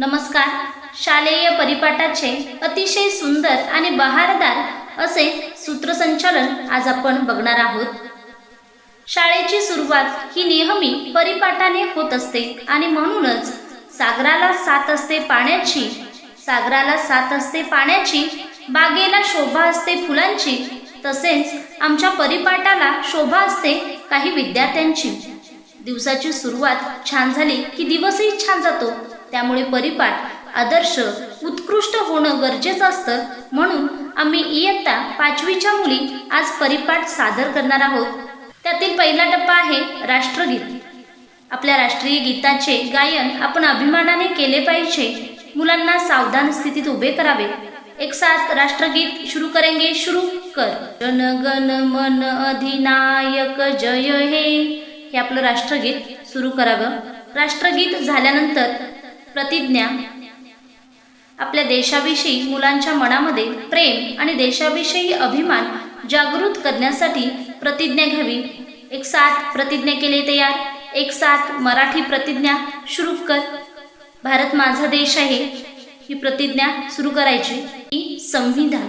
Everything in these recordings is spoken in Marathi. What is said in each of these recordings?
नमस्कार. शालेय परिपाठाचे अतिशय सुंदर आणि बहारदार असे सूत्रसंचालन आज आपण बघणार आहोत. शाळेची सुरुवात ही नेहमी परिपाठाने होत असते आणि म्हणूनच सागराला साथ असते पाण्याची सागराला साथ असते पाण्याची बागेला शोभा असते फुलांची तसेच आमच्या परिपाठाला शोभा असते काही विद्यार्थ्यांची. दिवसाची सुरुवात छान झाली की दिवसही छान जातो. त्यामुळे परिपाठ आदर्श उत्कृष्ट होणं गरजेचं असतं. म्हणून आम्ही इयत्ता पाचवीच्या मुली आज परिपाठ सादर करणार आहोत. त्यातील पहिला टप्पा आहे राष्ट्रगीत. आपल्या राष्ट्रीय गीताचे गायन आपण अभिमानाने केले पाहिजे. मुलांना सावधान स्थितीत उभे करावे. एक साथ राष्ट्रगीत शुरू करेंगे शुरू कर. जन गण मन अधिनायक जय हे. हे आपलं राष्ट्रगीत सुरू करावं. राष्ट्रगीत झाल्यानंतर प्रतिज्ञा. आपल्या देशाविषयी मुलांच्या मनामध्ये प्रेम आणि देशाविषयी अभिमान जागृत करण्यासाठी प्रतिज्ञा घ्यावी. एक साथ प्रतिज्ञा केले तयार. एक साथ मराठी प्रतिज्ञा शुरू कर. भारत माझा देश आहे. ही प्रतिज्ञा सुरू करायची. ही संविधान.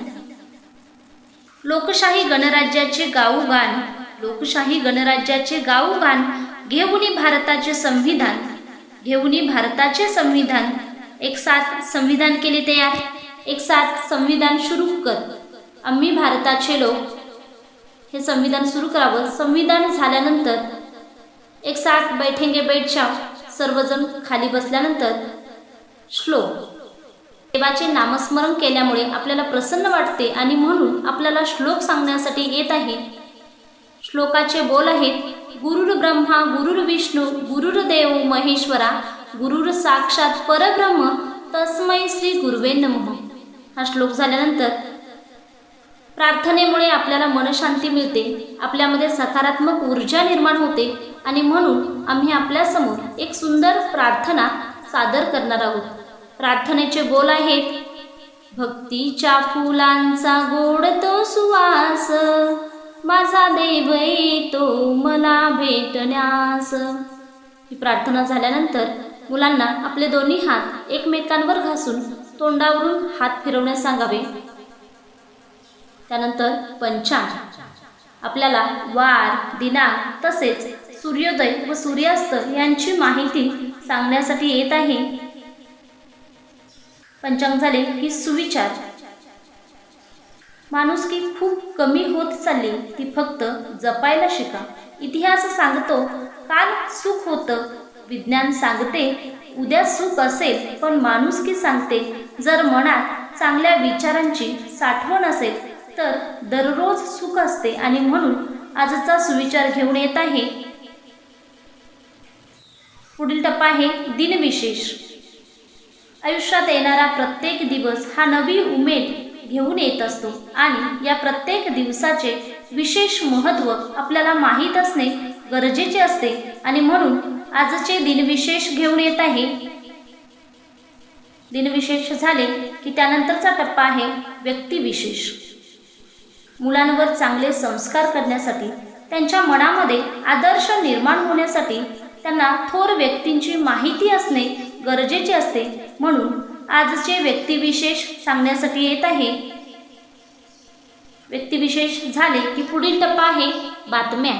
लोकशाही गणराज्याचे गाऊगान लोकशाही गणराज्याचे गाऊगान घेऊनी भारताचे संविधान. घेऊनही भारताचे संविधान. एक साथ संविधान केले तयार एक साथ संविधान सुरू कर. आम्ही भारताचे लोक. हे संविधान सुरू करावं. संविधान झाल्यानंतर. एक साथ बैठेंगे बैठच्या सर्वजण खाली बसल्यानंतर. श्लोक. देवाचे नामस्मरण केल्यामुळे आपल्याला प्रसन्न वाटते आणि म्हणून आपल्याला श्लोक सांगण्यासाठी येत आहे. श्लोकाचे बोल आहेत. गुरुर ब्रह्मा गुरुर विष्णू गुरुर देव महेश्वरा गुरुर साक्षात परब्रह्म तस्मै श्री गुरुवे नमः. हा श्लोक झाल्यानंतर प्रार्थनेमुळे आपल्याला मनशांती मिळते आपल्यामध्ये सकारात्मक ऊर्जा निर्माण होते आणि म्हणून आम्ही आपल्यासमोर एक सुंदर प्रार्थना सादर करणार आहोत. प्रार्थनेचे बोल आहेत भक्तीच्या फुलांचा गोड तो सुवास. माझा देव येतो मला भेटण्यास. ही प्रार्थना झाल्यानंतर मुलांना आपले दोन्ही हात एकमेकांवर घासून तोंडावरून हात फिरवण्यास सांगावे. त्यानंतर पंचांग. आपल्याला वार दिनांक तसेच सूर्योदय व सूर्यास्त यांची माहिती सांगण्यासाठी येत आहे. पंचांग झाले की सुविचार. माणुसकी खूप कमी होत चालली ती फक्त जपायला शिका. इतिहास सांगतो काल सुख होतं. विज्ञान सांगते उद्या सुख असेल. पण माणुसकी सांगते जर मनात चांगल्या विचारांची साठवण असेल तर दररोज सुख असते आणि म्हणून आजचा सुविचार घेऊन येत आहे. पुढील टप्पा आहे दिनविशेष. आयुष्यात येणारा प्रत्येक दिवस हा नवी उमेद घेऊन येत असतो. आणि या प्रत्येक दिवसाचे विशेष महत्त्व आपल्याला माहीत असणे गरजेचे असते. आणि म्हणून आजचे दिनविशेष घेऊन येत आहे. दिनविशेष झाले की त्यानंतरचा टप्पा आहे व्यक्तिविशेष मुलांवर चांगले संस्कार करण्यासाठी त्यांच्या मनामध्ये आदर्श निर्माण होण्यासाठी त्यांना थोर व्यक्तींची माहिती असणे गरजेचे असते. म्हणून आजचे व्यक्तिविशेष सांगण्यासाठी येत आहे. व्यक्तिविशेष झाले की पुढील टप्पा आहे बातम्या.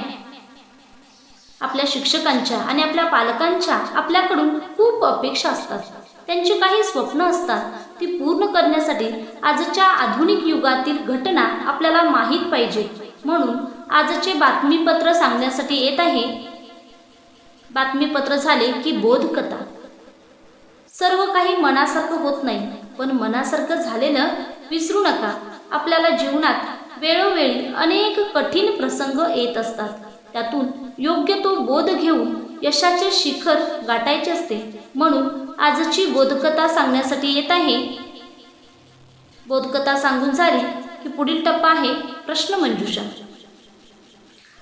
आपल्या शिक्षकांच्या आणि आपल्या पालकांच्या आपल्याकडून खूप अपेक्षा असतात. त्यांची काही स्वप्न असतात. ती पूर्ण करण्यासाठी आजच्या आधुनिक युगातील घटना आपल्याला माहीत पाहिजे. म्हणून आजचे बातमीपत्र सांगण्यासाठी येत आहे. बातमीपत्र झाले की बोधकथा. सर्व काही मनासारखं होत नाही. पण मनासारखं झालेलं विसरू नका. आपल्याला जीवनात वेळोवेळी अनेक कठीण प्रसंग येत असतात. त्यातून योग्य तो बोध घेऊन यशाचे शिखर गाठायचे असते. म्हणून आजची बोधकथा सांगण्यासाठी येत आहे. बोधकथा सांगून झाली की पुढील टप्पा आहे प्रश्नमंजुषा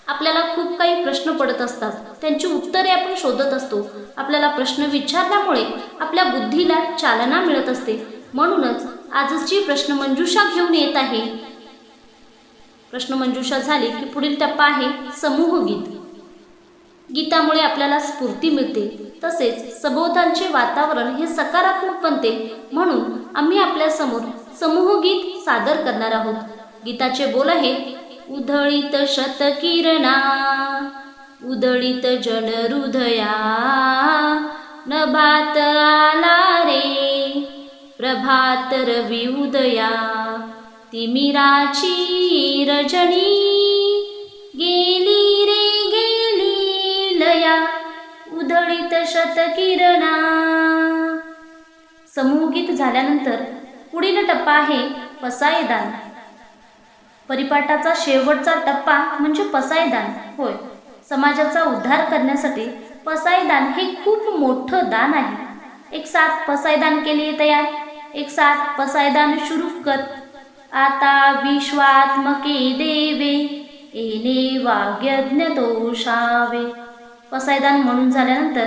आपल्याला खूप काही प्रश्न पडत असतात. त्यांची उत्तरे आपण शोधत असतो. आपल्याला प्रश्न विचारल्यामुळे आपल्या बुद्धीला चालना मिळत असते. म्हणूनच आजची प्रश्नमंजुषा घेऊन येत आहे. प्रश्नमंजुषा झाली की पुढील टप्पा आहे समूह गीत. गीतामुळे आपल्याला स्फूर्ती मिळते. तसेच सभोवतालचे वातावरण हे सकारात्मक बनते. म्हणून आम्ही आपल्यासमोर समूह गीत सादर करणार आहोत. गीताचे बोल आहे उधळीत शतकिरणा उदळीत जनहृदया नभात आला रे प्रभात रवी उदया. तिमिराची रजनी गेली रे गेली लया उधळीत शतकिरणा. समूहगीत झाल्यानंतर पुढील टप्पा आहे पसायदान. परिपाठाचा शेवटचा टप्पा म्हणजे पसायदान. होय. समाजाचा उद्धार करण्यासाठी पसायदान हे खूप मोठं दान आहे. एक साथ पसायदान केले तयार. एक साथ पसायदान सुरू कर. आता विश्वात्मके देवे येणे वाग्यज्ञ दोषावे. पसायदान म्हणून झाल्यानंतर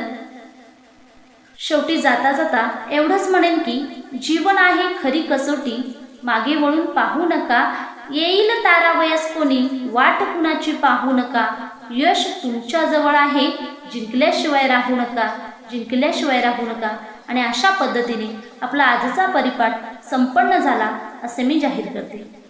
शेवटी जाता जाता एवढंच म्हणेन की जीवन आहे खरी कसोटी. मागे वळून पाहू नका येईल तारावयास कोणी वाट कुणाची पाहू नका. यश तुमच्या जवळ आहे जिंकल्याशिवाय राहू नका जिंकल्याशिवाय राहू नका. आणि अशा पद्धतीने आपला आजचा परिपाठ संपन्न झाला असे मी जाहीर करते.